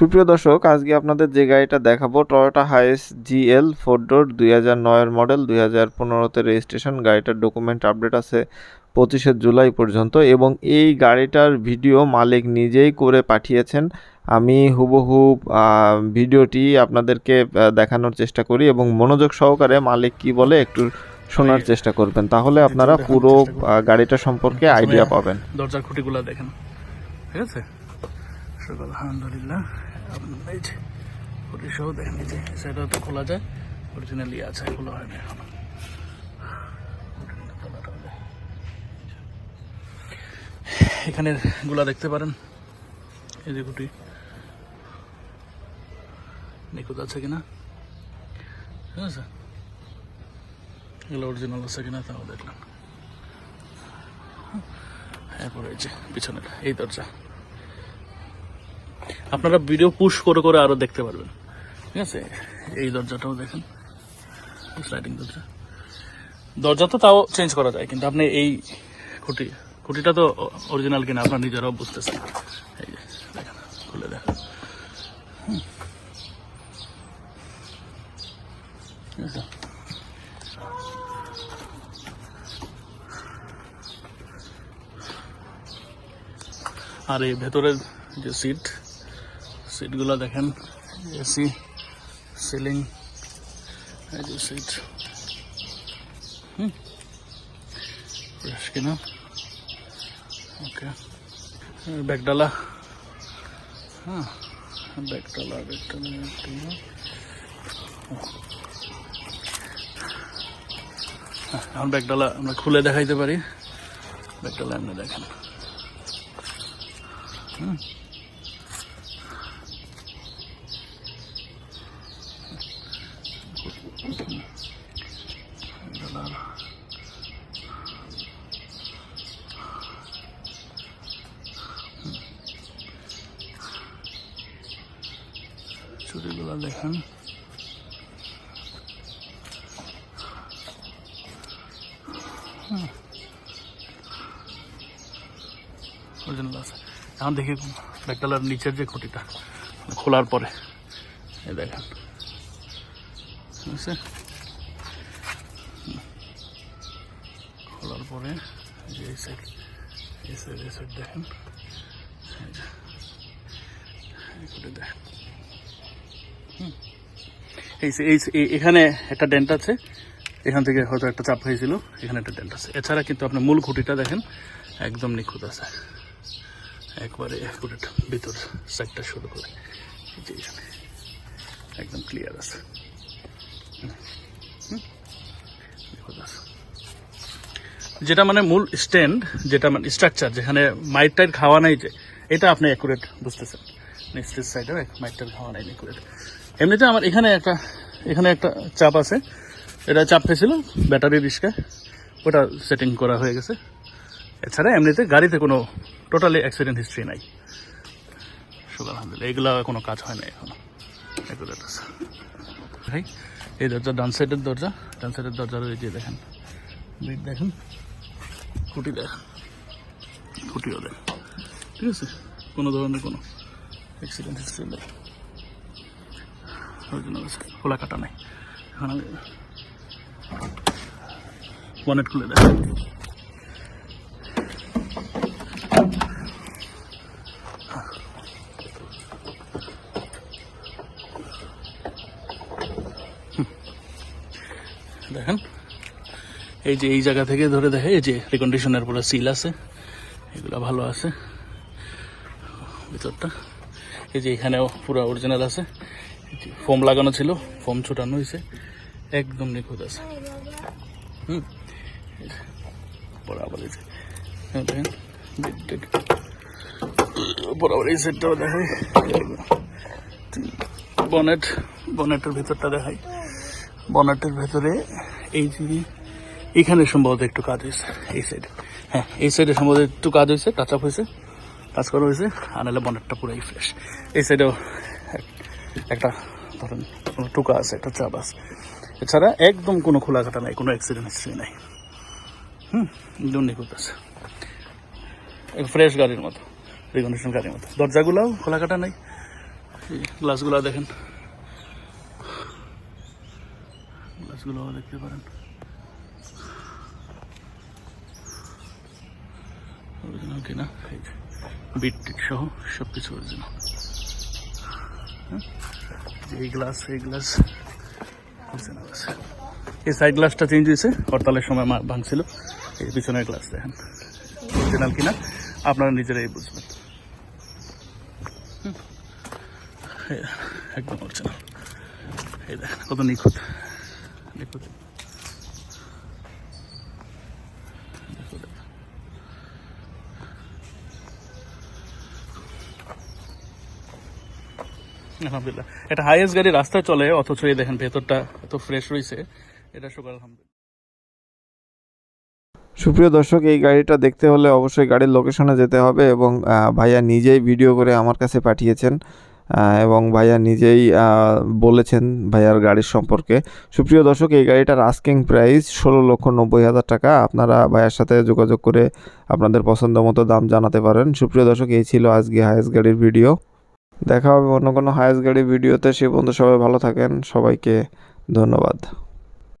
সুপ্রিয় দর্শক আজকে আপনাদের যে গাড়িটা দেখাবো Toyota Hiace GL four door দুই হাজার নয়ের মডেল দুই হাজার পনেরোতে রেজিস্ট্রেশন গাড়িটার ডকুমেন্ট আপডেট আছে পঁচিশে জুলাই পর্যন্ত এবং এই গাড়িটার ভিডিও মালিক নিজেই করে পাঠিয়েছেন। আমি হুবহু ভিডিওটি আপনাদেরকে দেখানোর চেষ্টা করি এবং মনোযোগ সহকারে মালিক কি বলে একটু শোনার চেষ্টা করবেন। তাহলে আপনারা পুরো গাড়িটা সম্পর্কে আইডিয়া পাবেন। দরজার খুঁটিগুলো দেখেন। ঠিক আছে? আলহামদুলিল্লাহ এই খোলা যায় অরিজিনালি আছে এখনও এখানেরগুলা দেখতে পারেন। এই যে খুঁটি নিখুঁত আছে কিনা? ঠিক আছে? এগুলো অরিজিনাল আছে কিনা তাও দেখলাম। এরপরে এই যে পিছনের, এই দরজা। আপনারা ভিডিও পুশ করে করে আরও দেখতে পারবেন। ঠিক আছে? এই দরজাটাও দেখেন। স্লাইডিং দরজা। দরজা তো তাও চেঞ্জ করা যায়, কিন্তু আপনি এই খুঁটি, খুঁটিটা তো অরিজিনাল কিনা আপনার নিজেরাও বুঝতেছেন। এই দেখেন, খুলে? আর এই ভেতরের যে সিট সিটগুলো দেখেন, এসি, সিলিং, এই সিট। হুম ফ্রেশ কিনা? ওকে ব্যাগডালা। হ্যাঁ ব্যাগডালা ব্যাগডালা ব্যাগডালা এখন ব্যাগডালা আমরা খুলে দেখাইতে পারি। ব্যাগডালা আপনি দেখেন। ছুটিগুলো দেখেন। আছে। এখন দেখি ব্যাগডালার নিচের যে খুঁটিটা, খোলার পরে। এই দেখেন। খোলার পরে এই সাইড এই সাইড এই সাইড দেখেন। দেখেন। এই এই এখানে একটা ডেন্ট আছে। এখান থেকে হয়তো একটা চাপ হয়েছিল, এখানে একটা ডেন্ট আছে। এছাড়া কিন্তু আপনি মূল খুঁটিটা দেখেন, একদম নিখুঁত আছে। একবারে পুরোটা ভিতর সাইডটা শুরু করে। একদম ক্লিয়ার আছে। যেটা মানে মূল স্ট্যান্ড, যেটা মানে স্ট্রাকচার যেখানে মাইট টাইট খাওয়া নাই যে, এটা আপনি অ্যাকুরেট বুঝতেছেন। নিচের সাইডে মাইট টাইট খাওয়া নাই অ্যাকুরেট এমনিতে আমার এখানে একটা এখানে একটা চাপ আছে। এটা চাপ খেয়েছিল ব্যাটারি রিস্কায় ওটা সেটিং করা হয়ে গেছে। এছাড়া এমনিতে গাড়িতে কোনো টোটালি অ্যাক্সিডেন্ট হিস্ট্রি নাই। শুভ আলহামদুলিল্লাহ এগুলো কোনো কাজ হয় না এখনও। এগুলো ভাই, এই দরজা, ডান সাইডের দরজা। ডান সাইডের দরজার ওই যে দেখেন বিট দেখেন, খুঁটি দেখেন। খুঁটিও দেখেন। ঠিক আছে? কোনো ধরনের কোনো অ্যাক্সিডেন্ট হিস্ট্রি নেই। অরিজিনাল আছে খোলা কাটা নাই। এখন আমি খুলে দেখেন দেখেন, এই যে এই জায়গা থেকে ধরে দেখে, এই যে রিকন্ডিশনের পুরো সিল আছে, এগুলো ভালো আছে। ভিতরটা, এই যে এখানেও পুরো অরিজিনাল আছে। ফোম লাগানো ছিল ফোম ছোটানো হয়েছে। একদম নিখুঁত আছে। হুম এই হ্যাঁ, বনেট বনেটের ভেতরটা বনেটের ভেতরে সম্ভবত একটু কাজ হয়েছে এই সাইডে হ্যাঁ এই সাইডে সম্ভবত একটু কাজ টাচ আপ হয়েছে কাজ করা হয়েছে আর নাহলে বনেটটা পুরাই ফ্রেশ এই সাইডেও একটা ধরেন কোনো টুকা আছে, একটা চাপ আছে। এছাড়া একদম কোনো খোলা কাটা নাই, কোনো অ্যাক্সিডেন্ট হিস্ট্রি নাই। হুম, একদম নিখুঁত আছে। ফ্রেশ গাড়ির মতো রিকন্ডিশন গাড়ির মতো। দরজাগুলোও খোলা কাটা নাই। গ্লাসগুলো দেখেন। গ্লাসগুলো দেখতে পারেন। অরিজিনাল কিনা? বিট সহ সব কিছু অরিজিনাল এই গ্লাস এই গ্লাস এই সাইড গ্লাসটা চেঞ্জ হয়েছে, হরতালের সময় ভাঙছিল। এই পিছনের গ্লাস দেখেন। অরিজিনাল কিনা? আপনারা নিজেরাই বুঝবেন। একদম অরিজিনাল এই দেখেন, কত নিখুঁত। নিখুঁত। আলহামদুলিল্লাহ। এটা হাইয়েস্ট গাড়ি রাস্তায় চলে, অথচ এই দেখেন ভেতরটা এত ফ্রেশ রয়েছে। এটা আলহামদুলিল্লাহ। সুপ্রিয় দর্শক, এই গাড়িটা দেখতে হলে অবশ্যই গাড়ির লোকেশনে যেতে হবে এবং ভাইয়া নিজেই ভিডিও করে আমার কাছে পাঠিয়েছেন এবং ভাইয়া নিজেই বলেছেন ভাইয়ার গাড়ির সম্পর্কে। সুপ্রিয় দর্শক, এই গাড়িটার আস্কিং প্রাইস ষোলো লক্ষ নব্বই হাজার টাকা। আপনারা ভাইয়ার সাথে যোগাযোগ করে আপনাদের পছন্দ মতো দাম জানাতে পারেন। সুপ্রিয় দর্শক, এই ছিল আজকে হায়েস গাড়ির ভিডিও দেখা হবে অন্য কোনো হায়েস গাড়ি ভিডিওতে সে বন্ধু সবাই ভালো থাকেন। সবাইকে ধন্যবাদ।